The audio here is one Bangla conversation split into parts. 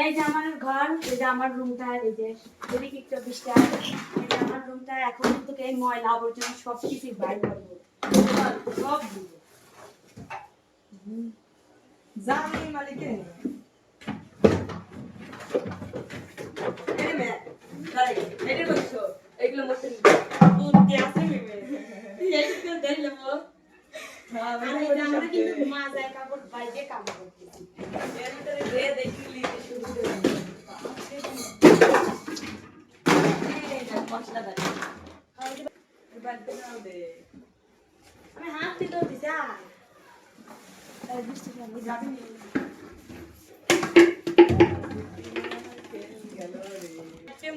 এই যে আমার ঘর এই যে আমার রুমটা এই যে এদিকে একটু বৃষ্টি এই যে আমার রুমটা এখন কিন্তু এই ময়লা আবর্জনা সব কিছু বাইর করব সব দিব। জানি কে এই এটা করছ এগুলো মতে আছে মেমে এইগুলো আমরা কিন্তু মাজায় কাপড় বাইরে কাম করতেছি এর ভিতরে রে দেখি লিখে শুরু করে এই দেখ মশলা দাঁড়ি এবার দাও দে আমি হাত দিতে দিছি আর এই বৃষ্টি পানি যাবে নি। একটা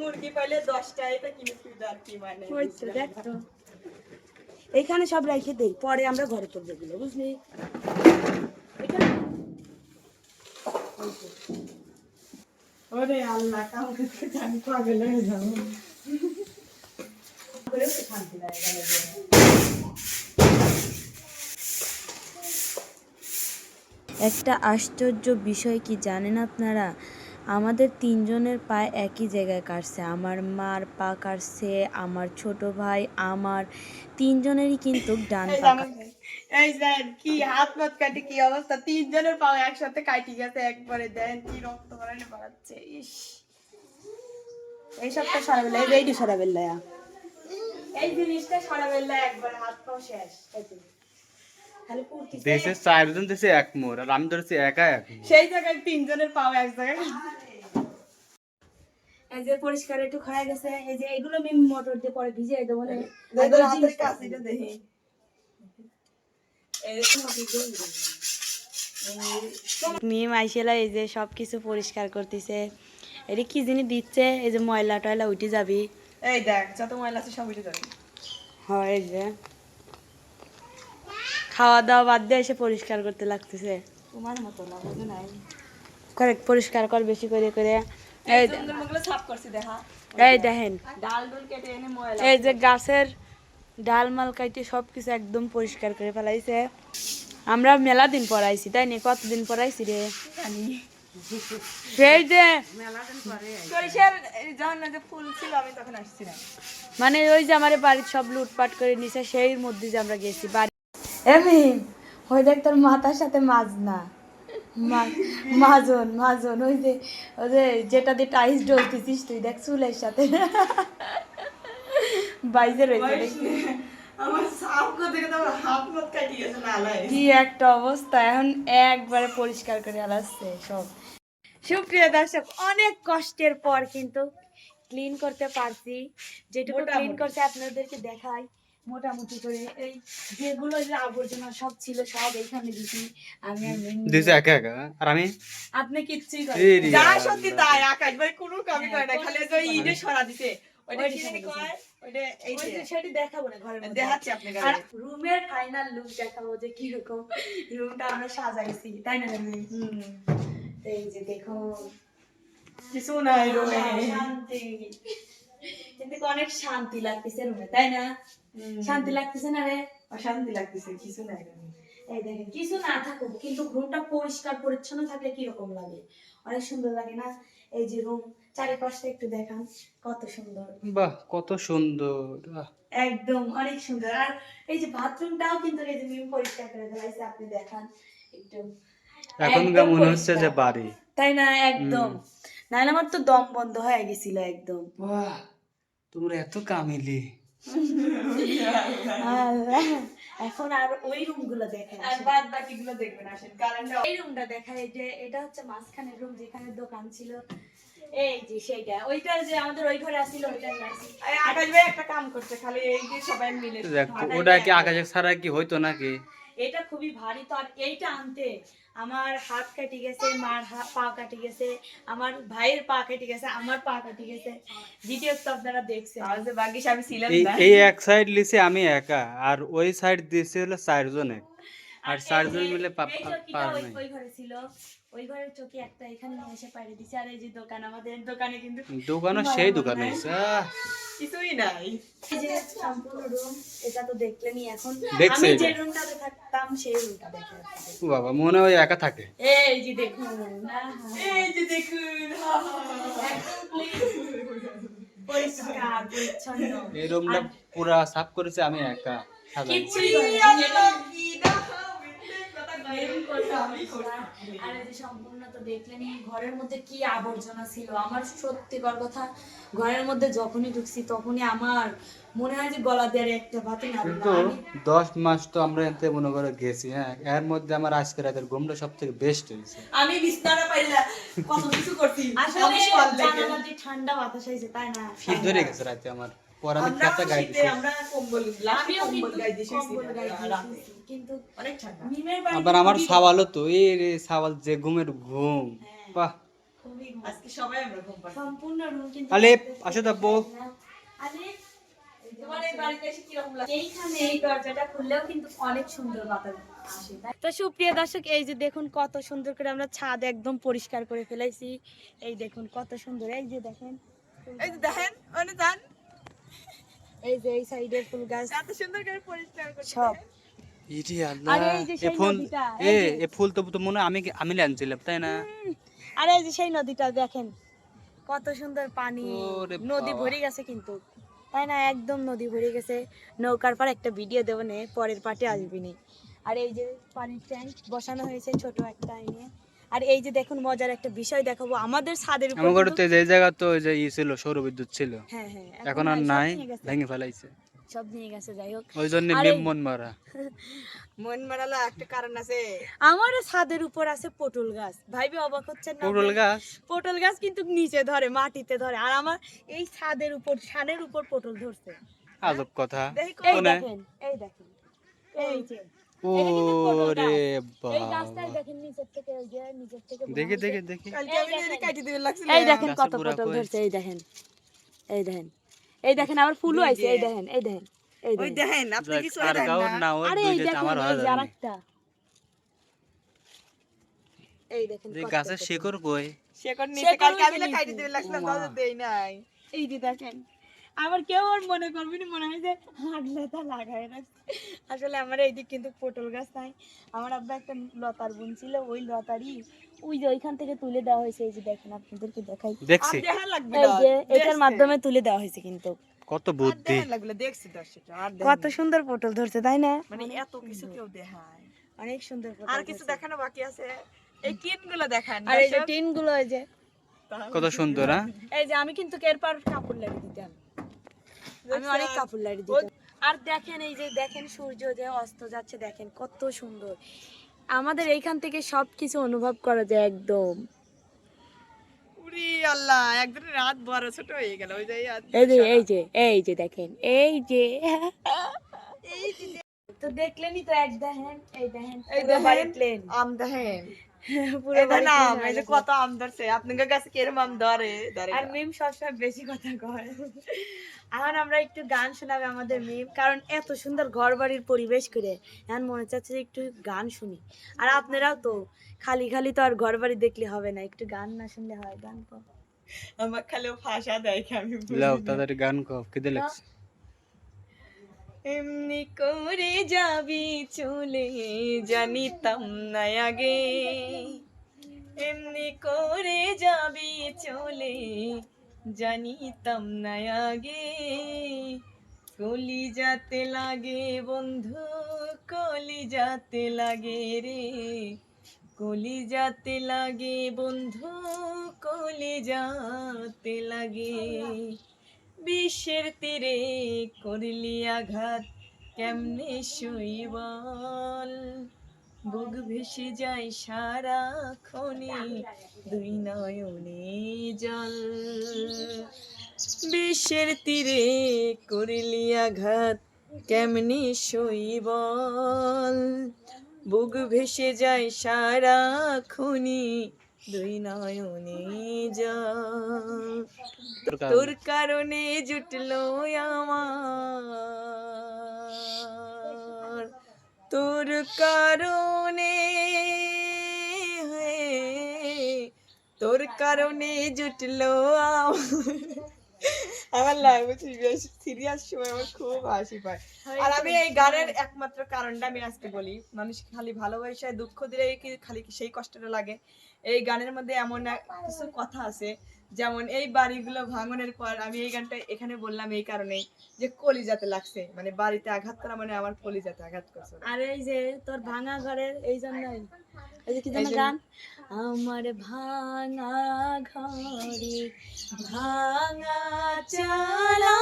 মুরগি পাইলে দশটা এটা কিনেছি আর কি মানে দেখ এইখানে সব রেখে দেই পরে আমরা ঘরে করব এগুলো বুঝলি? ওরে আল্লাহ কাম আমি পাগল হয়ে যাব করে শান্তি লাগে গেলে একটা আশ্চর্য বিষয় কি জানেন আপনারা? আমাদের তিনজনের পা একই জায়গায় কাটছে। আমার মার পা কাটছে আমার ছোট ভাই আমার তিনজনেরই কিন্তু ডান পা এই দেন কি হাত মাত কাটে কি অবস্থা? তিনজনের পা একসাথে কাটি গেছে একবারে। দেন কি রক্ত বাড়ানি বাড়াচ্ছে ইস। এই সবটা সরাবেলা এই এইটি সরাবেলা এই জিনিসটা সরাবেলা একবার হাত পাও শেষ এই তো। খালি পুড়তিছে। দেশে চারজন দেশে এক মোর আর আমি ধরেছি একা এক সেই জায়গায় তিনজনের পাও এক জায়গায়। এই যে পরিষ্কার একটু খাওয়া গেছে এই যে এগুলো আমি মোটর দিয়ে পরে ভিজিয়ে দেবো না। দেখো হাতের কাছিটা দেখি। মিম আইসেলা এই যে সব কিছু পরিষ্কার করতেছে। এটা কি জিনিস দিচ্ছে এই যে ময়লা টয়লা উঠে যাবি। এই দেখ যত ময়লা আছে সব উঠে যাবে। হয় এই যে। খাওয়া দাওয়া বাদ দিয়ে এসে পরিষ্কার করতে লাগতেছে। তোমার মতো না বুঝো নাই। করে পরিষ্কার কর বেশি করে করে। এই দে- সুন্দর মগুলো সাফ করছি দেখা। এই দেখেন। ডাল ডুল কেটে এনে ময়লা। এই যে গাছের ডাল মাল কাইটে সব কিছু একদম পরিষ্কার করে ফেলাইছে। আমরা মেলা দিন পড়াইছি তাই নি? কতদিন পড়াইছি রে? সেই যে সরিষার এই যখন না যে ফুল ছিল আমি তখন আসছিলাম মানে ওই যে আমার বাড়ির সব লুটপাট করে নিছে সেই মধ্যে যে আমরা গেছি বাড়ি এমি ওই দেখ তোর মাথার সাথে মাছ না। মাজন মাজন ওই যে ওই যে যেটা দিয়ে টাইস ডলতেছিস তুই দেখ চুলের সাথে। বাইজে রয়েছে কি একটা অবস্থা এখন একবারে পরিষ্কার করে আলাচ্ছে সব। সুপ্রিয় দর্শক অনেক কষ্টের পর কিন্তু ক্লিন করতে পারছি। যেটুকু ক্লিন করছে আপনাদেরকে দেখাই। মোটামুটি করে এই যেগুলো যে আবর্জনা সব ছিল সব এইখানে দিছি আমি। দেশে একা একা? আর আমি? আপনি কিচ্ছুই করেন যা সত্যি তাই আকাশ ভাই কোনো কামই করে না খালি ওই ইটে সরা দিতে ওইটা কি জানি কয়? ওইটা এই সেটি দেখাবো না ঘরের মধ্যে। দেখাচ্ছি আপনাকে আর রুমের ফাইনাল লুক দেখাবো যে কীরকম। রুমটা আমরা সাজাইছি তাই না? হুম। এই যে দেখুন। কিছু নাই রুমে। শান্তি। কিন্তু অনেক শান্তি লাগতেছে রুমে তাই না? শান্তি লাগতেছে না রে? অশান্তি লাগতেছে কিছু নাই এই দেখেন কিছু না থাকুক কিন্তু রুমটা পরিষ্কার পরিচ্ছন্ন থাকলে কীরকম লাগে? অনেক সুন্দর লাগে না? এই যে রুম চারিপাশটা একটু দেখান কত সুন্দর। বাহ কত সুন্দর একদম অনেক সুন্দর। আর এই যে বাথরুমটাও কিন্তু এই যে মিম পরিষ্কার করে ফেলাইছে আপনি দেখান একটু এখন মনে হচ্ছে যে বাড়ি। তাই না? একদম। নাহলে আমার তো দম বন্ধ হয়ে গেছিল একদম। বাহ তোমরা এত কামিলি। এখন আর ওই রুমগুলো দেখেন আর বাদ বাকি গুলো দেখবেন আসেন কারেন্টটা এই রুমটা দেখায় যে এটা হচ্ছে মাঝখানের রুম যেখানে দোকান ছিল। এই যে সেইটা ওইটা যে আমাদের ওই ঘরে আসছিল ওইটা আকাশ ভাই একটা কাম করছে খালি এই যে সবাই মিলে দেখ ওটা কি আকাশে ছাড়া কি হইতো নাকি? এটা খুবই ভারী। তো আর এইটা আনতে আমার হাত কাটি গেছে মার হাত পা কাটি গেছে আমার ভাইয়ের পা কেটে গেছে আমার পা কাটি গেছে। ভিডিও তো আপনারা দেখছেন। আর বাকি আমি ছিলাম এই না। এই এক সাইড লিছে আমি একা আর ওই সাইড দিয়েছে হলো চারজন এক। আর সারজুল মিলে ওই ঘরে ছিল। ওই ঘরের চকি একটা এখানে নিয়ে এসে পাড়ে দিছে। আর এই যে দোকান আমাদের দোকানে কিন্তু দোকানও সেই দোকানে কিছুই নাই। এই যে সম্পূর্ণ রুম এটা তো দেখলেনি এখন। আমি যে রুমটাতে থাকতাম সেই রুমটা দেখো বাবা মনে হয় একা থাকে। এই যে দেখুন। এই যে দেখুন। একদম প্লিজ এই রুমটা পুরো সাফ করেছে আমি একা। কিছুই আর এই যে সম্পূর্ণ তো দেখলেনই ঘরের মধ্যে কি আবর্জনা ছিল। আমার সত্যিকার কথা ঘরের মধ্যে যখনই ঢুকছি তখনই আমার মনে হয় যে গলা দিয়ে একটা ভাতে কিন্তু দশ মাস তো আমরা এতে মনে করে গেছি হ্যাঁ? এর মধ্যে আমার আজকে রাতের ঘুমটা সব থেকে বেস্ট হয়েছে। আমি বিছানা পাইলা কত কিছু করছি। আসলে ঠান্ডা বাতাস হয়েছে তাই না? শীত ধরে গেছে রাতে আমার। পর আমি দিছি আবার আমার সাওয়ালও তো এই রে সাওয়াল যে ঘুমের ঘুম। বাহ। আজকে সবাই আমরা ঘুম পাচ্ছি সম্পূর্ণ রুম কিন্তু আলিফ, আসো তো বউ। আলিফ, তোমার এই বাড়িতে এসে কীরকম লাগে এইখানে এই দরজাটা খুললেও কিন্তু অনেক সুন্দর বাতাস আসে তাই তো সুপ্রিয় দর্শক এই যে দেখুন কত সুন্দর করে আমরা ছাদ একদম পরিষ্কার করে ফেলেছি। এই দেখুন কত সুন্দর এই যে দেখেন। এই যে দেখেন যান এই যে এই সাইডের ফুল গাছ। এত সুন্দর করে পরিষ্কার করছে সব। ইরি আরে এই যে এ সেই ফুল এ এ ফুল তো তো মনে আমি আমি আনছিলাম তাই না? আর এই যে সেই নদীটা দেখেন। কত সুন্দর পানি। নদী ভরে গেছে কিন্তু। তাই না? একদম নদী ভরে গেছে। নৌকার পর একটা ভিডিও দেবো নে পরের পাটে আসবি নি। আর এই যে পানির ট্যাঙ্ক বসানো হয়েছে ছোট একটা আর এই যে দেখুন মজার একটা বিষয় দেখাবো। আমাদের ছাদের উপর আমার তো যে জায়গা তো ওই যে ই ছিল সৌর বিদ্যুৎ ছিল। হ্যাঁ হ্যাঁ এখন আর নাই ভেঙে ফেলাইছে। সব নিয়ে গেছে যাই হোক। ওই জন্য মেম মন মারা। মন মারালা একটা কারণ আছে। আমার ছাদের উপর আছে পটল গাছ। ভাইবে অবাক হচ্ছেন না পটল গাছ? পটল গাছ কিন্তু নিচে ধরে মাটিতে ধরে। আর আমার এই ছাদের উপর ছাদের উপর পটল ধরছে। আজব কথা। এই দেখেন এই দেখেন। এই যে ওরে দেখি বড় দেখি হয়েছে। দেখি কালকে আমি যদি কাটি দিবে লাগছিল। এই দেখেন কত পটল ধরছে এই দেখেন। এই দেখেন এই দেখেন আবার ফুলও আছে এই দেখেন এই দেখেন ওই দেখেন। দেখেন আপনি কিছু আর দেখেন গাও না না আরে এই দেখেন আমার এই যে আরেকটা। এই দেখেন গাছের। শিকড় কই? শেকর নিচে কালকে আমি কাটি দিবে লাগছিল ওমা। দেই নাই। এই যে দেখেন আমার কেউ আর মনে করবি না মনে হয় যে হাগলাটা লাগায় রাখছে। আসলে আমার এইদিক কিন্তু পটল গাছ নাই। আমার আব্বা একটা লতার বুন ছিল ওই লতারই ওই যে ওইখান থেকে তুলে দেওয়া হয়েছে এই যে দেখেন আপনাদেরকে দেখাই। দেখছি। আর দেখা লাগবে এই যে এটার মাধ্যমে তুলে দেওয়া হয়েছে কিন্তু। কত আর বুদ্ধি। দেখা লাগবে দেখছি দর্শক আর কত সুন্দর পটল ধরছে তাই না? মানে এত কিছু কেউ দেখায়। অনেক সুন্দর পটল আর কিছু দেখানো বাকি আছে? এই কিনগুলো দেখান আর এই যে। টিনগুলো এই যে। কত সুন্দর হ্যাঁ? এই যে আমি কিন্তু এরপর কাপড় লাগিয়ে দিতাম। আমি অনেক কাপড় দিতাম। আর দেখেন এই যে দেখেন সূর্য যে অস্ত যাচ্ছে দেখেন কত সুন্দর। আমাদের এইখান থেকে সবকিছু অনুভব করা যায় একদম। উরি আল্লাহ একদিন রাত বড় ছোট হয়ে গেল ওই যে এই যে এই যে এই যে দেখেন এই যে। তো দেখলেনই তো এক দেখেন এই দেখেন এই দেখেন প্লেন আম দেখেন। পুরো এই বাড়ি দেখেন আম plain এই যে কত আম ধরছে। আপনাদের কাছে কিরম আম ধরে? ধরে আর মিম সবসময় বেশি কথা কয়। এখন আমরা একটু গান শোনাবে আমাদের মিম কারণ এত সুন্দর ঘর বাড়ির পরিবেশ করে এখন মনে চাচ্ছে যে একটু গান শুনি। আর আপনারাও তো খালি খালি তো আর ঘর বাড়ি দেখলে হবে না। একটু গান না শুনলে হয় গান কর আমার খালি ভাষা দেয় কি আমি লাও তাদের গান কেদে লাগছে। এমনি করে যাবি চলে জানিতাম না আগে। এমনি করে যাবি চলে জানিতাম না আগে। কলি যাতে লাগে বন্ধু কলি যাতে লাগে রে। কলি যাতে লাগে বন্ধু কলি যাতে লাগে। বিশ্বের তীরে করলি আঘাত, কেমনে শৈবল বুক ভেসে যায় সারা খনি দুই নয়নে জল। বিশ্বের তীরে করলি আঘাত, কেমনে শৈবল বুক ভেসে যায় সারা খনি দুই নয়নে তোর কারণে। তোর কারণে জুটলো আমার। তোর কারণে তোর কারণে জুটলো আমার। আমার লাগবে সিরিয়াস সিরিয়াস সময় আমার খুব হাসি পায়। আর আমি এই গানের একমাত্র কারণটা আমি আজকে বলি মানুষ খালি ভালোবাসায় দুঃখ দিলে কি খালি সেই কষ্টটা লাগে? এই গানের মধ্যে এমন কিছু কথা আছে যেমন এই বাড়িগুলো ভাঙনের পর আমি এই গানটা এখানে বললাম এই কারণেই যে কলিজাতে লাগছে। মানে বাড়িতে আঘাত করা মানে আমার কলিজাতে আঘাত করছে। আর এই যে তোর ভাঙা ঘরের এই জন্যই। এই যে কি এই গান? আমার ভাঙা ঘরে ভাঙা চালা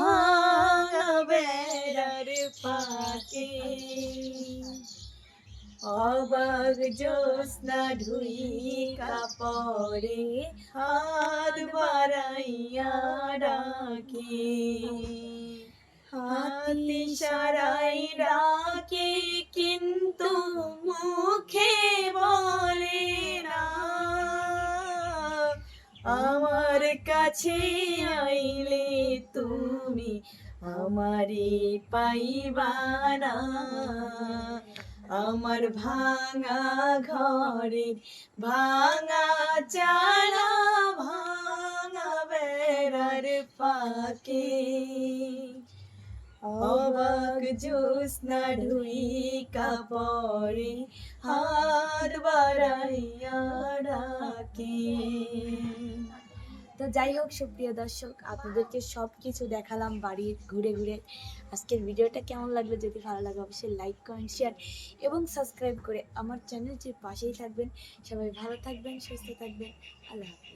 ভাঙা বেড়ার পাকে অবাক জ্যোৎস্না ঢুই কাপড়ে, হাত বাড়াইয়া ডাকে। হাতি সারাই ডাকে, কিন্তু মুখে বলে না। আমার কাছে আইলে তুমি আমারে পাইবানা আমার ভাঙা ঘরে, ভাঙা চারা, ভাঙা বেড়ার পাকে অবাক জ্যোৎস্না ঢুই কাপড়ে হাত বাড়াইয়া ডাকে। তো যাই হোক, সুপ্রিয় দর্শক, আপনাদেরকে সব কিছু দেখালাম বাড়ির ঘুরে ঘুরে। আজকের ভিডিওটা কেমন লাগল যদি ভালো লাগে অবশ্যই লাইক কমেন্ট শেয়ার এবং সাবস্ক্রাইব করে আমার চ্যানেলটির পাশেই থাকবেন। সবাই ভালো থাকবেন, সুস্থ থাকবেন। আল্লাহ হাফিজ।